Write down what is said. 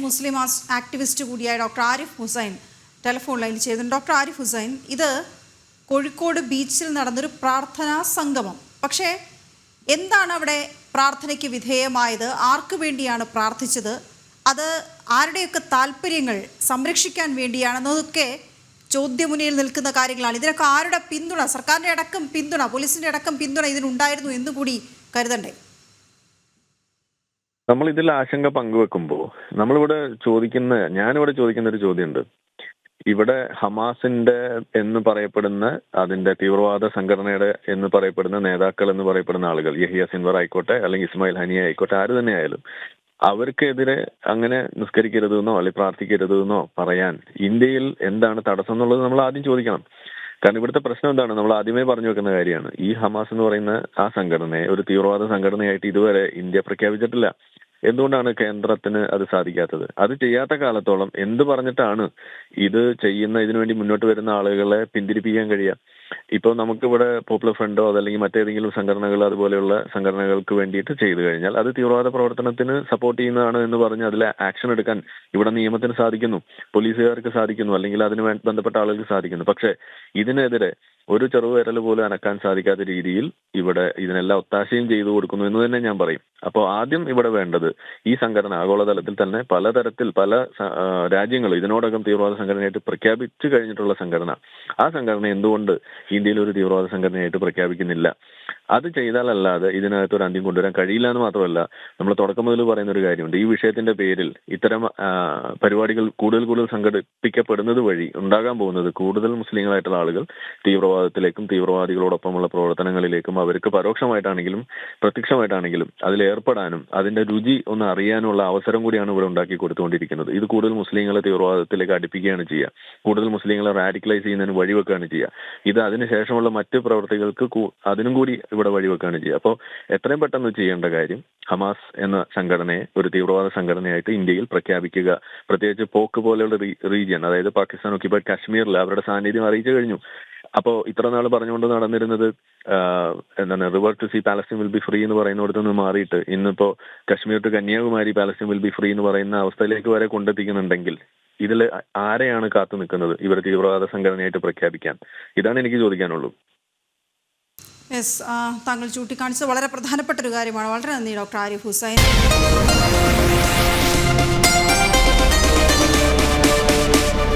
മുസ്ലിം activist കൂടിയായ doctor Arif Hussain telephone ലൈനിൽ ചെയ്തിട്ടുണ്ട് ഡോക്ടർ ആരിഫ് ഹുസൈൻ ഇത് കോഴിക്കോട് ബീച്ചിൽ നടന്നൊരു പ്രാർത്ഥനാ സംഗമം. പക്ഷേ എന്താണ് അവിടെ പ്രാർത്ഥനയ്ക്ക് വിധേയമായത്? ആർക്കു വേണ്ടിയാണ് പ്രാർത്ഥിച്ചത്? അത് ആരുടെയൊക്കെ താല്പര്യങ്ങൾ സംരക്ഷിക്കാൻ വേണ്ടിയാണെന്നതൊക്കെ ചോദ്യമുനയിൽ നിൽക്കുന്ന കാര്യങ്ങളാണ്. ഇതിനൊക്കെ ആരുടെ പിന്തുണ? സർക്കാരിന്റെ അടക്കം പിന്തുണ പോലീസിന്റെ അടക്കം പിന്തുണ ഇതിനുണ്ടായിരുന്നു എന്നുകൂടി കരുതണ്ടേ? നമ്മൾ ഇതിൽ ആശങ്ക പങ്കുവെക്കുമ്പോൾ നമ്മളിവിടെ ചോദിക്കുന്ന ഞാനിവിടെ ചോദിക്കുന്ന ഒരു ചോദ്യമുണ്ട്. ഇവിടെ ഹമാസിന്റെ എന്ന് പറയപ്പെടുന്ന അതിന്റെ തീവ്രവാദ സംഘടനയുടെ എന്ന് പറയപ്പെടുന്ന നേതാക്കൾ എന്ന് പറയപ്പെടുന്ന ആളുകൾ യഹിയ സിൻവർ ആയിക്കോട്ടെ അല്ലെങ്കിൽ ഇസ്മായിൽ ഹനിയ ആയിക്കോട്ടെ ആര് തന്നെ ആയാലും അവർക്കെതിരെ അങ്ങനെ നിസ്കരിക്കരുതെന്നോ അല്ലെങ്കിൽ പ്രാർത്ഥിക്കരുതെന്നോ പറയാൻ ഇന്ത്യയിൽ എന്താണ് തടസ്സം എന്നുള്ളത് നമ്മൾ ആദ്യം ചോദിക്കണം. കാരണം ഇവിടുത്തെ പ്രശ്നം എന്താണ്? നമ്മൾ ആദ്യമേ പറഞ്ഞു വെക്കുന്ന കാര്യമാണ്. ഈ ഹമാസ് എന്ന് പറയുന്ന ആ സംഘടനയെ ഒരു തീവ്രവാദ സംഘടനയായിട്ട് ഇതുവരെ ഇന്ത്യ പ്രഖ്യാപിച്ചിട്ടില്ല. എന്തുകൊണ്ടാണ് കേന്ദ്രത്തിന് അത് സാധിക്കാത്തത്? അത് ചെയ്യാത്ത കാലത്തോളം എന്ത് പറഞ്ഞിട്ടാണ് ഇത് ചെയ്യുന്ന ഇതിനുവേണ്ടി മുന്നോട്ട് വരുന്ന ആളുകളെ പിന്തിരിപ്പിക്കാൻ കഴിയുക? ഇപ്പോൾ നമുക്കിവിടെ പോപ്പുലർ ഫ്രണ്ടോ അതല്ലെങ്കിൽ മറ്റേതെങ്കിലും സംഘടനകൾ അതുപോലെയുള്ള സംഘടനകൾക്ക് വേണ്ടിയിട്ട് ചെയ്തു കഴിഞ്ഞാൽ അത് തീവ്രവാദ പ്രവർത്തനത്തിന് സപ്പോർട്ട് ചെയ്യുന്നതാണ് എന്ന് പറഞ്ഞ് അതിൽ ആക്ഷൻ എടുക്കാൻ ഇവിടെ നിയമത്തിന് സാധിക്കുന്നു. പോലീസുകാർക്ക് സാധിക്കുന്നു. അല്ലെങ്കിൽ അതിന് ബന്ധപ്പെട്ട ആളുകൾക്ക് സാധിക്കുന്നു. പക്ഷേ ഇതിനെതിരെ ഒരു ചെറുവിരൽ പോലും അനക്കാൻ സാധിക്കാത്ത രീതിയിൽ ഇവിടെ ഇതിനെല്ലാം ഒത്താശയും ചെയ്തു കൊടുക്കുന്നു എന്ന് തന്നെ ഞാൻ പറയും. അപ്പോൾ ആദ്യം ഇവിടെ വേണ്ടത് ഈ സംഘടന ആഗോളതലത്തിൽ തന്നെ പലതരത്തിൽ പല രാജ്യങ്ങൾ ഇതിനോടകം തീവ്രവാദ സംഘടനയായിട്ട് പ്രഖ്യാപിച്ചു കഴിഞ്ഞിട്ടുള്ള സംഘടന. ആ സംഘടന എന്തുകൊണ്ട് ഇന്ത്യയിൽ ഒരു തീവ്രവാദ സംഘടനയായിട്ട് പ്രഖ്യാപിക്കുന്നില്ല. അത് ചെയ്താലല്ലാതെ ഇതിനകത്ത് ഒരു അന്ത്യം കൊണ്ടുവരാൻ കഴിയില്ല എന്ന് മാത്രമല്ല നമ്മൾ തുടക്കം മുതൽ പറയുന്ന ഒരു കാര്യമുണ്ട്. ഈ വിഷയത്തിന്റെ പേരിൽ ഇത്തരം പരിപാടികൾ കൂടുതൽ കൂടുതൽ സംഘടിപ്പിക്കപ്പെടുന്നത് വഴി ഉണ്ടാകാൻ പോകുന്നത് കൂടുതൽ മുസ്ലിങ്ങളായിട്ടുള്ള ആളുകൾ തീവ്രവാദത്തിലേക്കും തീവ്രവാദികളോടൊപ്പമുള്ള പ്രവർത്തനങ്ങളിലേക്കും അവർക്ക് പരോക്ഷമായിട്ടാണെങ്കിലും പ്രത്യക്ഷമായിട്ടാണെങ്കിലും അതിൽ ഏർപ്പെടാനും അതിന്റെ രുചി ഒന്ന് അറിയാനുള്ള അവസരം കൂടിയാണ് ഇവിടെ ഉണ്ടാക്കി കൊടുത്തുകൊണ്ടിരിക്കുന്നത്. ഇത് കൂടുതൽ മുസ്ലിങ്ങളെ തീവ്രവാദത്തിലേക്ക് അടുപ്പിക്കുകയാണ് ചെയ്യുക. കൂടുതൽ മുസ്ലിങ്ങളെ റാഡിക്കലൈസ് ചെയ്യുന്നതിന് വഴിവെക്കുകയാണ് ചെയ്യുക. ഇത് അതിനുശേഷമുള്ള മറ്റ് പ്രവർത്തികൾക്ക് അതിനും കൂടി വഴിവെക്കുകയാണ് ചെയ്യുക. അപ്പോൾ എത്രയും പെട്ടെന്ന് ചെയ്യേണ്ട കാര്യം ഹമാസ് എന്ന സംഘടനയെ ഒരു തീവ്രവാദ സംഘടനയായിട്ട് ഇന്ത്യയിൽ പ്രഖ്യാപിക്കുക. പ്രത്യേകിച്ച് പോക്ക് പോലെയുള്ള റീജിയൻ അതായത് പാകിസ്ഥാൻ ഒക്യുപൈഡ് കാശ്മീരിൽ അവരുടെ സാന്നിധ്യം അറിയിച്ചു കഴിഞ്ഞു. അപ്പോൾ ഇത്ര നാൾ പറഞ്ഞുകൊണ്ട് നടന്നിരുന്നത് എന്താണ് river to sea Palestine will be free എന്ന് പറയുന്നിടത്ത് നിന്ന് മാറിയിട്ട് ഇന്നിപ്പോ Kashmir to Kanyakumari Palestine will be free എന്ന് പറയുന്ന അവസ്ഥയിലേക്ക് വരെ കൊണ്ടെത്തിക്കുന്നുണ്ടെങ്കിൽ ഇതിൽ ആരെയാണ് കാത്തു നിൽക്കുന്നത് ഇവർ തീവ്രവാദ സംഘടനയായിട്ട് പ്രഖ്യാപിക്കാൻ? ഇതാണ് എനിക്ക് ചോദിക്കാനുള്ളൂ. യെസ് താങ്കൾ ചൂണ്ടിക്കാണിച്ചത് വളരെ പ്രധാനപ്പെട്ട ഒരു കാര്യമാണ്. വളരെ നന്ദി ഡോക്ടർ ആരിഫ് ഹുസൈൻ.